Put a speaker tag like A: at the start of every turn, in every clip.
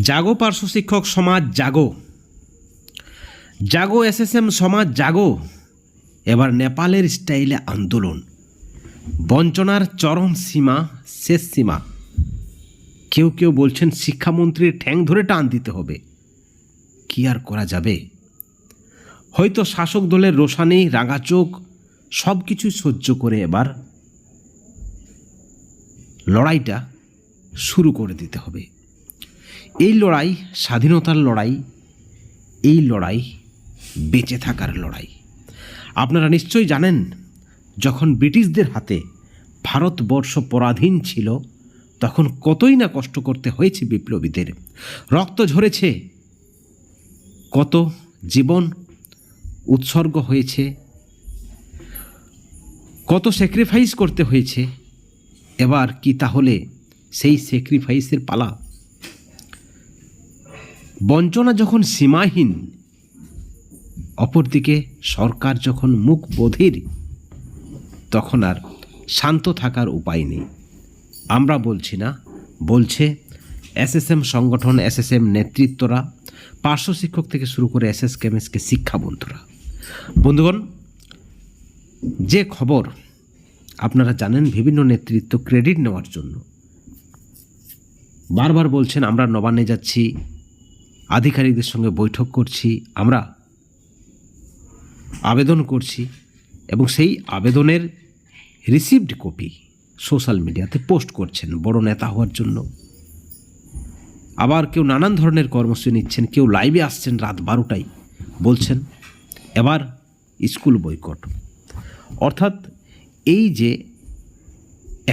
A: জাগো পার্শ্ব শিক্ষক সমাজ জাগো। জাগো এসএসএম সমাজ জাগো। এবার নেপালের স্টাইলে আন্দোলন। বঞ্চনার চরম সীমা, শেষ সীমা। কেউ কেউ বলছেন শিক্ষামন্ত্রীর ঠ্যাং ধরে টান দিতে হবে। কি আর করা যাবে? হয়তো শাসক দলের রোশানি রাঙা চোখ সব কিছুই সহ্য করে এবার লড়াইটা শুরু করে দিতে হবে। এই লড়াই স্বাধীনতার লড়াই, এই লড়াই বেঁচে থাকার লড়াই। আপনারা নিশ্চয়ই জানেন, যখন ব্রিটিশদের হাতে ভারতবর্ষ পরাধীন ছিল, তখন কতই না কষ্ট করতে হয়েছে বিপ্লবীদের। রক্ত ঝরেছে, কত জীবন উৎসর্গ হয়েছে, কত স্যাক্রিফাইস করতে হয়েছে, এবার কি তাহলে সেই স্যাক্রিফাইসের পালা বঞ্চনা যখন সীমাহীন, অপরদিকে সরকার যখন মুখ বধির, তখন আর শান্ত থাকার উপায় নেই। আমরা বলছি না, বলছে এসএসএম সংগঠন, এসএসএম নেতৃত্বরা, পার্শ্ব শিক্ষক থেকে শুরু করে এসএস কেমএসকে শিক্ষা বন্ধুরা বন্ধুগণ, যে খবর আপনারা জানেন বিভিন্ন নেতৃত্ব ক্রেডিট নেওয়ার জন্য। বারবার বলছেন, আমরা নবান্নে যাচ্ছি আধিকারিকদের সঙ্গে বৈঠক করছি, আমরা আবেদন করছি এবং সেই আবেদনের রিসিভড কপি সোশ্যাল মিডিয়াতে পোস্ট করছেন বড় নেতা হওয়ার জন্য। আবার কেউ নানান ধরনের কর্মসূচি নিচ্ছেন, কেউ লাইভে আসছেন রাত বারোটায়, বলছেন, এবার স্কুল বয়কট অর্থাৎ এই যে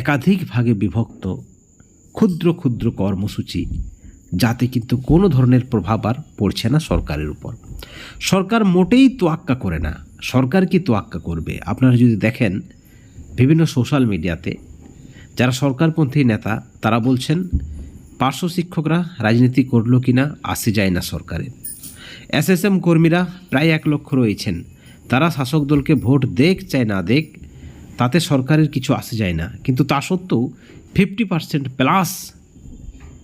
A: একাধিক ভাগে বিভক্ত ক্ষুদ্র ক্ষুদ্র কর্মসূচি যাতে কিন্তু কোনো ধরনের প্রভাব আর পড়ছে না সরকারের উপর। সরকার মোটেই তোয়াক্কা করে না। সরকার কি তোয়াক্কা করবে? আপনারা যদি দেখেন বিভিন্ন সোশ্যাল মিডিয়াতে, যারা সরকারপন্থী নেতা, তারা বলছেন, পার্শ্ব শিক্ষকরা রাজনীতি করল কি না আসে যায় না সরকারে এসএসএম কর্মীরা প্রায় এক লক্ষ রয়েছেন। তারা শাসক দলকে ভোট দেখ চায় না দেখ, তাতে সরকারের কিছু আসে যায় না। কিন্তু তা সত্ত্বেও ফিফটি পার্সেন্ট প্লাস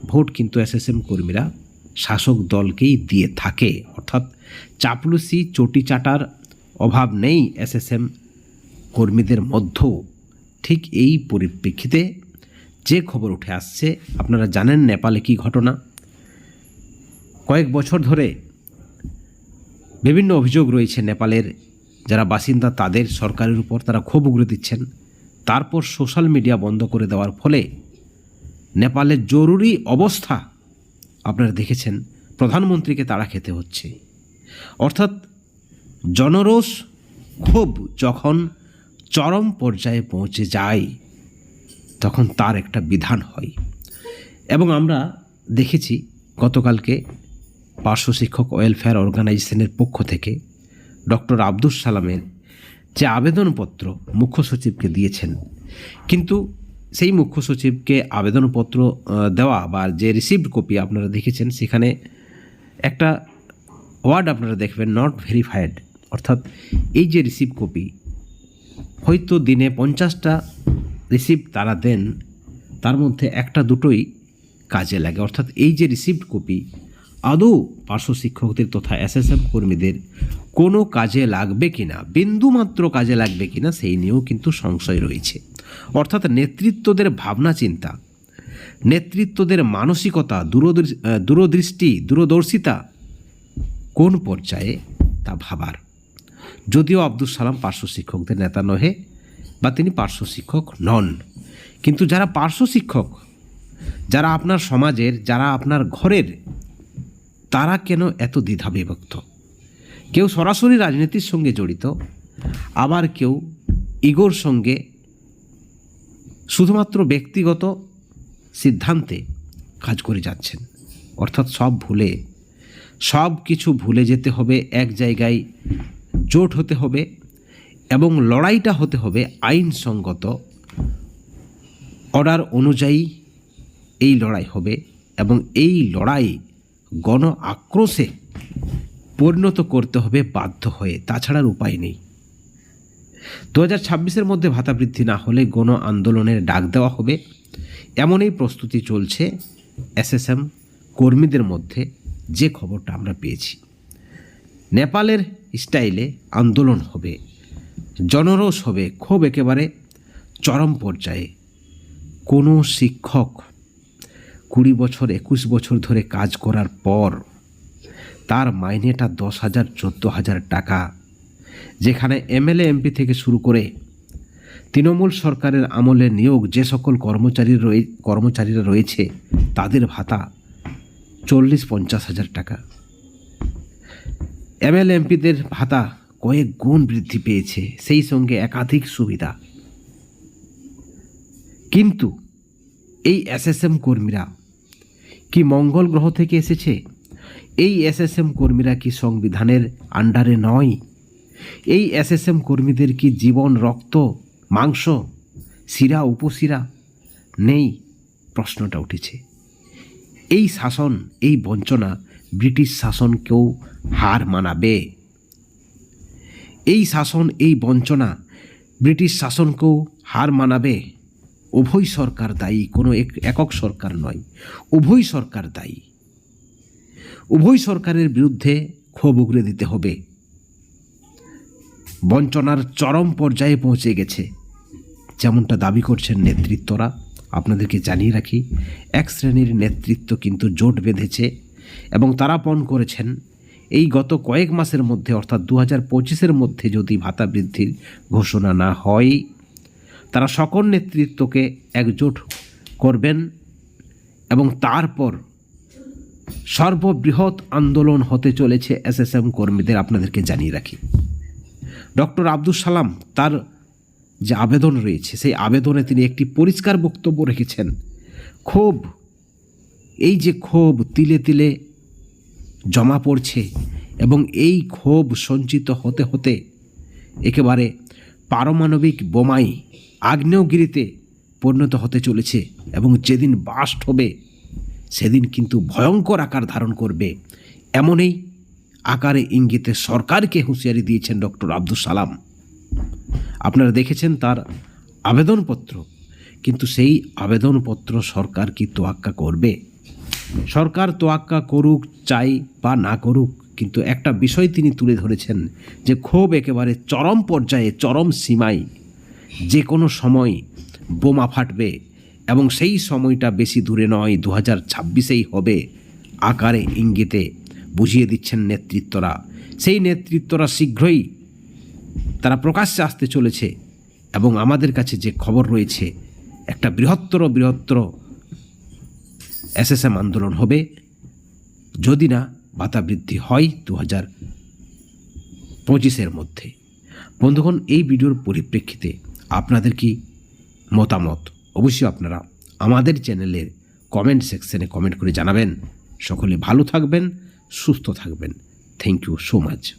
A: ভোট কিন্তু এসএসএম কর্মীরা শাসক দলকেই দিয়ে থাকে। অর্থাৎ চাপলুসি চটি চাটার অভাব নেই এসএসএম কর্মীদের মধ্যেও। ঠিক এই পরিপ্রেক্ষিতে যে খবর উঠে আসছে, আপনারা জানেন নেপালে কি ঘটনা? কয়েক বছর ধরে বিভিন্ন অভিযোগ রয়েছে নেপালের। যারা বাসিন্দা, তাদের সরকারের উপর তারা ক্ষোভ উগড়ে দিচ্ছেন। তারপর সোশ্যাল মিডিয়া বন্ধ করে দেওয়ার ফলে নেপালের জরুরি অবস্থা। আপনারা দেখেছেন, প্রধানমন্ত্রীকে তাড়া খেতে হচ্ছে। অর্থাৎ জনরোষ ক্ষোভ যখন চরম পর্যায়ে পৌঁছে যায়, তখন তার একটা বিধান হয়। এবং আমরা দেখেছি, গতকালকে পার্শ্ব শিক্ষক ওয়েলফেয়ার অর্গানাইজেশনের পক্ষ থেকে ডক্টর আব্দুল সালামের যে আবেদনপত্র মুখ্য সচিবকে দিয়েছেন, কিন্তু সেই মুখ্য সচিবকে আবেদনপত্র দেওয়া বা যে রিসিভড কপি আপনারা দেখেছেন, সেখানে একটা ওয়ার্ড আপনারা দেখবেন নট ভেরিফাইড অর্থাৎ এই যে রিসিভ কপি হয়তো দিনে পঞ্চাশটা রিসিভ তারা দেন, তার মধ্যে একটা দুটোই কাজে লাগে। অর্থাৎ এই যে রিসিভড কপি আদৌ পার্শ্ব শিক্ষকদের তথা এসএসএম কর্মীদের কোনো কাজে লাগবে কিনা, বিন্দুমাত্র কাজে লাগবে কিনা, সেই নিয়েও কিন্তু সংশয় রয়েছে। অর্থাৎ নেতৃত্বদের ভাবনা চিন্তা, নেতৃত্বদের মানসিকতা দূরদৃষ্টি, দূরদর্শিতা কোন পর্যায়ে তা ভাবার? যদিও আব্দুল সালাম পার্শ্ব শিক্ষকদের নেতা নহে বা তিনি পার্শ্ব শিক্ষক নন, কিন্তু যারা পার্শ্ব শিক্ষক, যারা আপনার সমাজের, যারা আপনার ঘরের, তারা কেন এত দ্বিধা বিভক্ত কেউ সরাসরি রাজনীতির সঙ্গে জড়িত, আবার কেউ ইগোর সঙ্গে শুধুমাত্র ব্যক্তিগত সিদ্ধান্তে কাজ করে যাচ্ছেন। অর্থাৎ সব ভুলে, সব কিছু ভুলে যেতে হবে, এক জায়গায় জোট হতে হবে এবং লড়াইটা হতে হবে আইনসঙ্গত অর্ডার অনুযায়ী এই লড়াই হবে এবং এই লড়াই গণ আক্রোশে পরিণত করতে হবে বাধ্য হয়ে। তাছাড়ার উপায় নেই। দু হাজার মধ্যে ভাতা বৃদ্ধি না হলে গণ আন্দোলনের ডাক দেওয়া হবে। এমনই প্রস্তুতি চলছে এসএসএম কর্মীদের মধ্যে, যে খবরটা আমরা পেয়েছি। নেপালের স্টাইলে আন্দোলন হবে, জনরোষ হবে খুব একেবারে চরম পর্যায়ে। কোনো শিক্ষক কুড়ি বছর, একুশ বছর ধরে কাজ করার পর তার মাইনেটা দশ হাজার, চোদ্দ হাজার টাকা যেখানে এমএলএ, এমপি থেকে শুরু করে তৃণমূল সরকারের আমলে নিয়োগ যে সকল কর্মচারী রয়ে, কর্মচারীরা রয়েছে, তাদের ভাতা চল্লিশ পঞ্চাশ হাজার টাকা। এমএলএ, এমপিদের ভাতা কয়েক গুণ বৃদ্ধি পেয়েছে, সেই সঙ্গে একাধিক সুবিধা। কিন্তু এই এসএসএম কর্মীরা কি মঙ্গল গ্রহ থেকে এসেছে? এই এসএসএম কর্মীরা কি সংবিধানের আন্ডারে নয়? এই এসএসএম কর্মীদের কি জীবন, রক্ত, মাংস, শিরা, উপশিরা? নেই, প্রশ্নটা উঠেছে। এই শাসন, এই বঞ্চনা ব্রিটিশ শাসনকেও হার মানাবে। এই শাসন, এই বঞ্চনা ব্রিটিশ শাসনকেও হার মানাবে। উভয় সরকার দায়ী, কোনো এক- একক সরকার নয়, উভয় সরকার দায়ী। উভয় সরকারের বিরুদ্ধে ক্ষোভ উগরে দিতে হবে। বঞ্চনার চরম পর্যায়ে পৌঁছে গেছে। যেমনটা দাবি করছেন নেতৃত্বরা, আপনাদেরকে জানিয়ে রাখি, এক শ্রেণির নেতৃত্ব কিন্তু জোট বেঁধেছে এবং তারা পণ করেছেন। এই গত কয়েক মাসের মধ্যে, অর্থাৎ দু হাজার পঁচিশের মধ্যে যদি ভাতা বৃদ্ধির ঘোষণা না হয়, তারা সকল নেতৃত্বকে একজোট করবেন এবং তারপর সর্ববৃহৎ আন্দোলন হতে চলেছে এসএসএম কর্মীদের, আপনাদেরকে জানিয়ে রাখি। ডক্টর আব্দুল সালাম তার যে আবেদন রয়েছে, সেই আবেদনে তিনি একটি পরিষ্কার বক্তব্য রেখেছেন। ক্ষোভ, এই যে ক্ষোভ তিলে তিলে জমা পড়ছে এবং এই ক্ষোভ সঞ্চিত হতে হতে একেবারে পারমাণবিক বোমাই আগ্নেয়গিরিতে পরিণত হতে চলেছে এবং যেদিন বাস্ট হবে, সেদিন কিন্তু ভয়ঙ্কর আকার ধারণ করবে। এমনই আকারে ইঙ্গিতে সরকারকে হুঁশিয়ারি দিয়েছেন ডক্টর আব্দুল সালাম। আপনারা দেখেছেন তার আবেদনপত্র, কিন্তু সেই আবেদনপত্র সরকার কি তোয়াক্কা করবে? সরকার তোয়াক্কা করুক, চাই বা না করুক, কিন্তু একটা বিষয় তিনি তুলে ধরেছেন যে ক্ষোভ একেবারে চরম পর্যায়ে, চরম সীমায় যে কোনো সময় বোমা ফাটবে এবং সেই সময়টা বেশি দূরে নয়, দু হাজার ছাব্বিশেই হবে আকারে ইঙ্গিতে বুঝিয়ে দিচ্ছেন নেতৃত্বরা। সেই নেতৃত্বরা শীঘ্রই তারা প্রকাশ্যে আসতে চলেছে এবং আমাদের কাছে যে খবর রয়েছে, একটা বৃহত্তর বৃহত্তর এসএসএম আন্দোলন হবে। যদি না, ভাতা বৃদ্ধি হয় দু হাজার পঁচিশের মধ্যে। বন্ধুগণ, এই ভিডিওর পরিপ্রেক্ষিতে আপনাদের কি মতামত? অবশ্যই আপনারা আমাদের চ্যানেলের কমেন্ট সেকশনে কমেন্ট করে জানাবেন। সকলে ভালো থাকবেন সুস্থ থাকবেন। Thank you so much